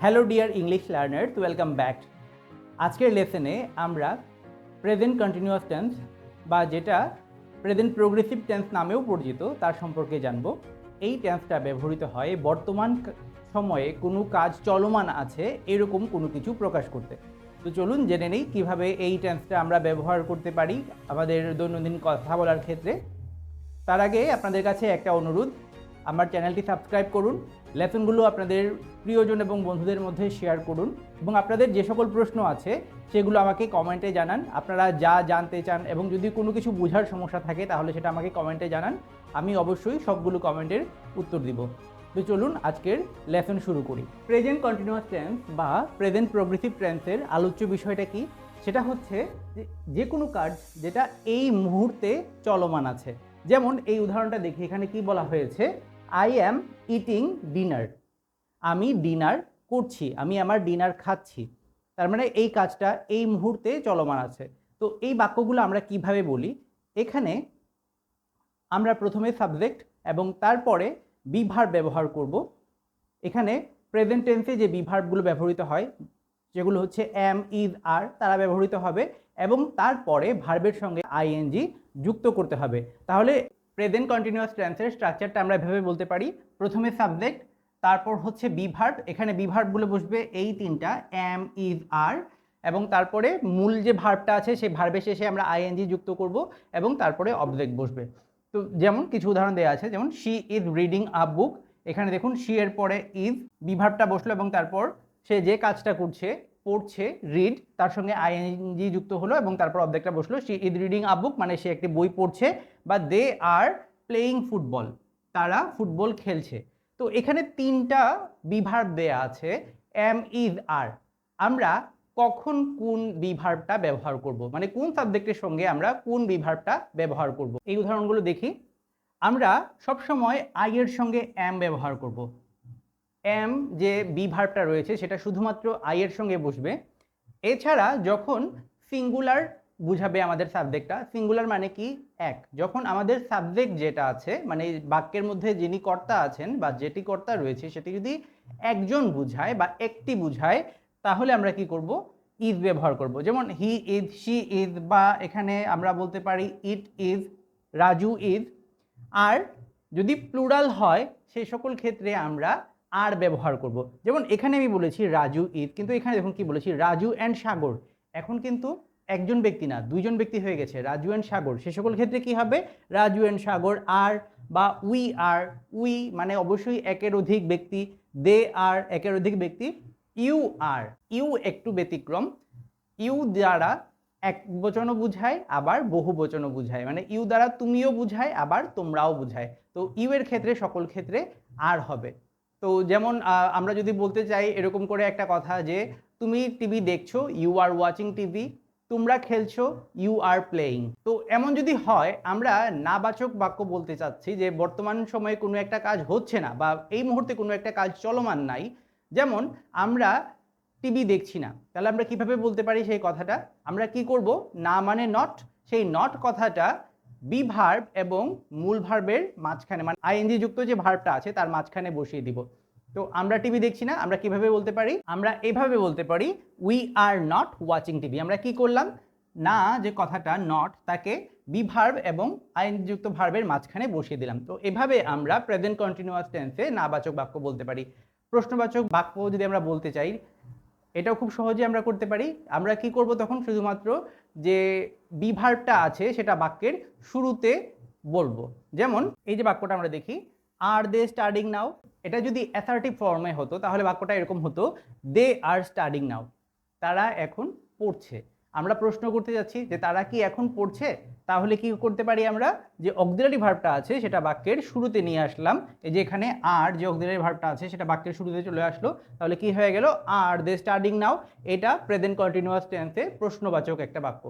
Hello dear English learners welcome back আজকের লেসনে আমরা প্রেজেন্ট কন্টিনিউয়াস টেন্স বা যেটা প্রেজেন্ট প্রোগ্রেসিভ টেন্স নামেও পরিচিত, তার সম্পর্কে জানব। এই টেন্সটা ব্যবহৃত হয় বর্তমান সময়ে কোনো কাজ চলমান আছে, এরকম কোনো কিছু প্রকাশ করতে। তো চলুন জেনে নেই কীভাবে এই টেন্সটা আমরা ব্যবহার করতে পারি আমাদের দৈনন্দিন কথা বলার ক্ষেত্রে। তার আগে আপনাদের কাছে একটা অনুরোধ আমার চ্যানেলটি সাবস্ক্রাইব করুন, লেসনগুলো আপনাদের প্রিয়জন এবং বন্ধুদের মধ্যে শেয়ার করুন এবং আপনাদের যে সকল প্রশ্ন আছে, সেগুলো আমাকে কমেন্টে জানান। আপনারা যা জানতে চান এবং যদি কোনো কিছু বোঝার সমস্যা থাকে, তাহলে সেটা আমাকে কমেন্টে জানান। আমি অবশ্যই সবগুলো কমেন্টের উত্তর দিব। তো চলুন আজকের লেসন শুরু করি। প্রেজেন্ট কন্টিনিউয়াস টেন্স বা প্রেজেন্ট প্রোগ্রেসিভ টেন্সের আলোচ্য বিষয়টা কি? সেটা হচ্ছে যে কোনো কাজ যেটা এই মুহূর্তে চলমান আছে। যেমন এই উদাহরণটা দেখি, এখানে কি বলা হয়েছে? আই অ্যাম ইটিং ডিনার আমি ডিনার করছি, আমি আমার ডিনার খাচ্ছি। তার মানে এই কাজটা এই মুহূর্তে চলমান আছে। তো এই বাক্যগুলো আমরা কীভাবে বলি? এখানে আমরা প্রথমে সাবজেক্ট এবং তারপরে বিভার ব্যবহার করব। এখানে প্রেজেন্ট টেন্সে যে বিভার্বগুলো ব্যবহৃত হয়, যেগুলো হচ্ছে এম ইজ আর তারা ব্যবহৃত হবে এবং তারপরে ভার্বের সঙ্গে আইএনজি যুক্ত করতে হবে। তাহলে প্রেজেন্ট কন্টিনিউয়াস টেন্সের স্ট্রাকচারটা আমরা এভাবে বলতে পারি। প্রথমে সাবজেক্ট তারপর হচ্ছে বিভার্ব এখানে বিভার্বগুলো বসবে এই তিনটা এম ইজ আর এবং তারপরে মূল যে ভার্বটা আছে সেই ভার্বের শেষে আমরা আইএনজি যুক্ত করব এবং তারপরে অবজেক্ট বসবে। তো যেমন কিছু উদাহরণ দেওয়া আছে, যেমন she is reading a book এখানে দেখুন শি এর পরে ইজ বিভার্বটা বসল এবং তারপর সে যে কাজটা করছে, পড়ছে রিড তার সঙ্গে আইএনজি যুক্ত হলো এবং তারপর অবজেক্টটা বসল। She is reading a book মানে সে একটি বই পড়ছে বা দে আর প্লেয়িং ফুটবল তারা ফুটবল খেলছে। তো এখানে তিনটা বিভার্ব দেয়া আছে এম ইজ আর আমরা কখন কোন বিভার্বটা ব্যবহার করব মানে কোন সাবজেক্টের সঙ্গে আমরা কোন বিভার্বটা ব্যবহার করব। এই উদাহরণগুলো দেখি। আমরা সবসময় আই এর সঙ্গে এম ব্যবহার করব। এম যে বিভার্বটা রয়েছে, সেটা শুধুমাত্র আই এর সঙ্গে বসবে। এছাড়া যখন সিঙ্গুলার বুঝাবে আমাদের সাবজেক্টটা সিঙ্গুলার মানে কি? এক। যখন আমাদের সাবজেক্ট যেটা আছে মানে বাক্যের মধ্যে যিনি কর্তা আছেন বা যেটি কর্তা রয়েছে, সেটি যদি একজন বুঝায় বা একটি বুঝায়, তাহলে আমরা কি করব? ইজ ব্যবহার করব। যেমন হি ইজ শি ইজ বা এখানে আমরা বলতে পারি it is Raju is are যদি প্লুরাল হয় সেই সকল ক্ষেত্রে আমরা আর ব্যবহার করব। যেমন এখানে আমি বলেছি রাজু ইজ কিন্তু এখানে দেখুন কি বলেছি? রাজু অ্যান্ড সাগর। এখন কিন্তু একজন ব্যক্তি না, দুইজন ব্যক্তি হয়ে গেছে, রাজু অ্যান্ড সাগর। সে সকল ক্ষেত্রে কি হবে? রাজু অ্যান্ড সাগর আর বা উই আর উই মানে অবশ্যই একের অধিক ব্যক্তি দে আর একের অধিক ব্যক্তি ইউ আর ইউ একটু ব্যতিক্রম ইউ দ্বারা এক বচনও বুঝায়, আবার বহু বচনও বুঝায়। মানে ইউ দ্বারা তুমিও বুঝায়, আবার তোমরাও বুঝায়। তো ইউ এর ক্ষেত্রে, সকল ক্ষেত্রে আর হবে। তো যেমন আমরা যদি বলতে চাই এরকম করে একটা কথা যে, তুমি টিভি দেখছ ইউ আর ওয়াচিং টিভি তোমরা খেলছো ইউ আর প্লেয়িং তো এমন যদি হয়, আমরা নাবাচক বাক্য বলতে চাচ্ছি যে বর্তমান সময়ে কোনো একটা কাজ হচ্ছে না বা এই মুহূর্তে কোনো একটা কাজ চলমান নাই। যেমন আমরা টিভি দেখছি না। তাহলে আমরা কীভাবে বলতে পারি সেই কথাটা? আমরা কি করব? না মানে নট সেই নট কথাটা বি ভার্ব এবং মূল ভার্বের মাঝখানে মানে আইএনজি যুক্ত যে ভার্বটা আছে, তার মাঝখানে বসিয়ে দিব। তো আমরা টিভি দেখছি না, আমরা কীভাবে বলতে পারি? আমরা এভাবে বলতে পারি we are not watching TV আমরা কি করলাম? না, যে কথাটা নট তাকে বি ভার্ব এবং আইনযুক্ত ভার্বের মাঝখানে বসিয়ে দিলাম। তো এভাবে আমরা প্রেজেন্ট কন্টিনিউয়াস টেন্সে নাবাচক বাক্য বলতে পারি। প্রশ্নবাচক বাক্য যদি আমরা বলতে চাই, এটাও খুব সহজে আমরা করতে পারি। আমরা কি করব তখন? শুধুমাত্র যে বিভার্বটা আছে, সেটা বাক্যের শুরুতে বলব। যেমন, এই যে বাক্যটা আমরা দেখি আর দে স্টাডিং নাও এটা যদি অ্যাসার্টিভ ফর্মে হতো, তাহলে বাক্যটা এরকম হতো দে আর স্টাডিং নাও তারা এখন পড়ছে। আমরা প্রশ্ন করতে যাচ্ছি যে তারা কি এখন পড়ছে? তাহলে কি করতে পারি আমরা? যে অক্সিলারি ভার্বটা আছে, সেটা বাক্যের শুরুতে নিয়ে আসলাম। এই যে এখানে আর যে অক্সিলারি ভার্বটা আছে, সেটা বাক্যের শুরুতে চলে আসলো। তাহলে কি হয়ে গেল? আর দে স্টার্টিং নাও এটা প্রেজেন্ট কন্টিনিউয়াস টেন্সে প্রশ্নবাচক একটা বাক্য।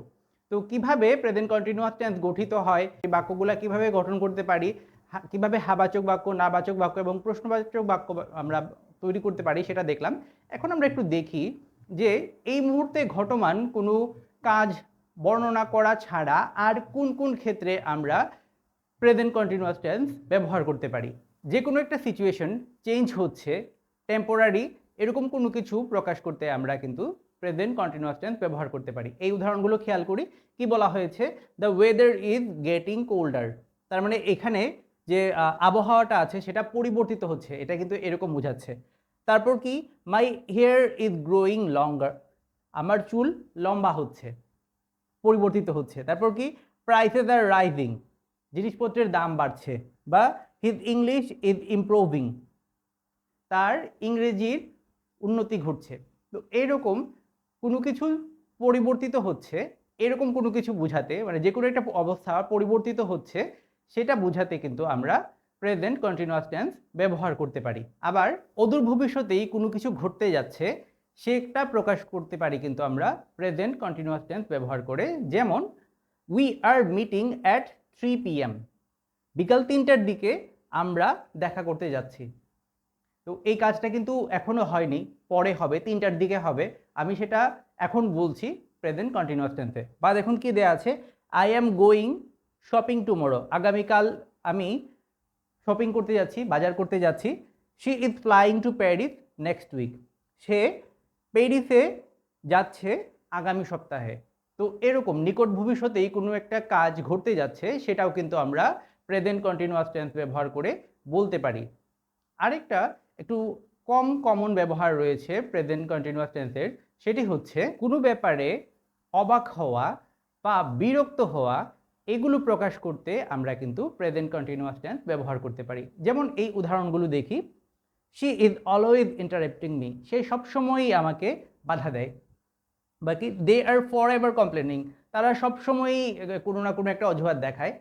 তো কীভাবে প্রেজেন্ট কন্টিনিউয়াস টেন্স গঠিত হয়? এই বাক্যগুলো কীভাবে গঠন করতে পারি? কীভাবে হাবাচক বাক্য, নাবাচক বাক্য এবং প্রশ্নবাচক বাক্য আমরা তৈরি করতে পারি সেটা দেখলাম। এখন আমরা একটু দেখি যে এই মুহূর্তে ঘটমান কোনো কাজ বর্ণনা করা ছাড়া আর কোন কোন ক্ষেত্রে আমরা প্রেজেন্ট কন্টিনিউয়াস টেন্স ব্যবহার করতে পারি। যে কোনো একটা সিচুয়েশন চেঞ্জ হচ্ছে টেম্পোরারি এরকম কোনো কিছু প্রকাশ করতে আমরা কিন্তু প্রেজেন্ট কন্টিনিউয়াস টেন্স ব্যবহার করতে পারি। এই উদাহরণগুলো খেয়াল করি। কি বলা হয়েছে? The weather is getting colder তার মানে এখানে যে আবহাওয়াটা আছে সেটা পরিবর্তিত হচ্ছে। এটা কিন্তু এরকম বোঝাচ্ছে। তারপর কি? My hair is growing longer আমার চুল লম্বা হচ্ছে, পরিবর্তিত হচ্ছে। তারপর কি? প্রাইসেস আর রাইজিং জিনিসপত্রের দাম বাড়ছে বা হিজ ইংলিশ ইজ ইমপ্রুভিং তার ইংরেজির উন্নতি ঘটছে। তো এরকম কোনো কিছু পরিবর্তিত হচ্ছে, এরকম কোনো কিছু বোঝাতে মানে যে কোনো একটা অবস্থা পরিবর্তিত হচ্ছে সেটা বোঝাতে কিন্তু আমরা প্রেজেন্ট কন্টিনিউয়াস টেন্স ব্যবহার করতে পারি। আবার অদূর ভবিষ্যতেই কোনো কিছু ঘটতে যাচ্ছে, সেটা প্রকাশ করতে পারি কিন্তু আমরা প্রেজেন্ট কন্টিনিউয়াস টেন্স ব্যবহার করে। যেমন we are meeting at three PM বিকাল তিনটার দিকে আমরা দেখা করতে যাচ্ছি। তো এই কাজটা কিন্তু এখনও হয়নি, পরে হবে, তিনটার দিকে হবে। আমি সেটা এখন বলছি প্রেজেন্ট কন্টিনিউয়াস টেন্সে বা দেখুন কি দেয়া আছে I am going shopping tomorrow আগামীকাল আমি শপিং করতে যাচ্ছি, বাজার করতে যাচ্ছি। She is flying to Paris next week সে প্যারিসে যাচ্ছে আগামী সপ্তাহে। তো এরকম নিকট ভবিষ্যতেই কোনো একটা কাজ ঘটতে যাচ্ছে, সেটাও কিন্তু আমরা প্রেজেন্ট কন্টিনিউয়াস টেন্স ব্যবহার করে বলতে পারি। আরেকটা একটু কম কমন ব্যবহার রয়েছে প্রেজেন্ট কন্টিনিউয়াস টেন্সের সেটি হচ্ছে কোনো ব্যাপারে অবাক হওয়া বা বিরক্ত হওয়া এগুলো প্রকাশ করতে আমরা কিন্তু প্রেজেন্ট কন্টিনিউয়াস টেন্স ব্যবহার করতে পারি। যেমন এই উদাহরণগুলো দেখি she is always interrupting me সে সবসময়ই আমাকে বাধা দেয়। বাকি they are forever complaining তারা সবসময়ই কোনো না কোনো একটা অজুহাত দেখায়।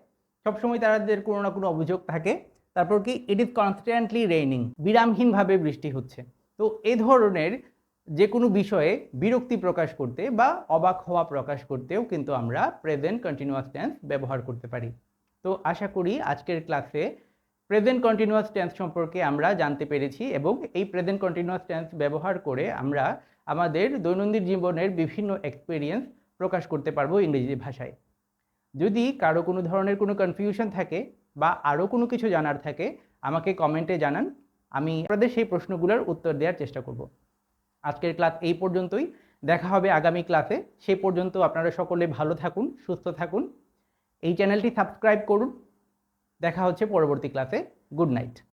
সবসময় তাদের কোনো না কোনো অভিযোগ থাকে। তারপর কি ইট ইজ কনস্ট্যান্টলি রেইনিং বিরামহীনভাবে বৃষ্টি হচ্ছে। তো এই ধরনের যে কোনো বিষয়ে বিরক্তি প্রকাশ করতে বা অবাক হওয়া প্রকাশ করতেও কিন্তু আমরা প্রেজেন্ট কন্টিনিউয়াস টেন্স ব্যবহার করতে পারি। তো আশা করি আজকের ক্লাসে প্রেজেন্ট কন্টিনিউয়াস টেন্স সম্পর্কে আমরা জানতে পেরেছি এবং এই প্রেজেন্ট কন্টিনিউয়াস টেন্স ব্যবহার করে আমরা আমাদের দৈনন্দিন জীবনের বিভিন্ন এক্সপিরিয়েন্স প্রকাশ করতে পারব ইংরেজি ভাষায়। যদি কারও কোনো ধরনের কোনো কনফিউশন থাকে বা আরও কোনো কিছু জানার থাকে, আমাকে কমেন্টে জানান। আমি আপনাদের সেই প্রশ্নগুলোর উত্তর দেওয়ার চেষ্টা করব। আজকের ক্লাস এই পর্যন্তই। দেখা হবে আগামী ক্লাসে সেই পর্যন্ত আপনারা সকলে ভালো থাকুন, সুস্থ থাকুন। এই চ্যানেলটি সাবস্ক্রাইব করুন। দেখা হচ্ছে পরবর্তী ক্লাসে গুড নাইট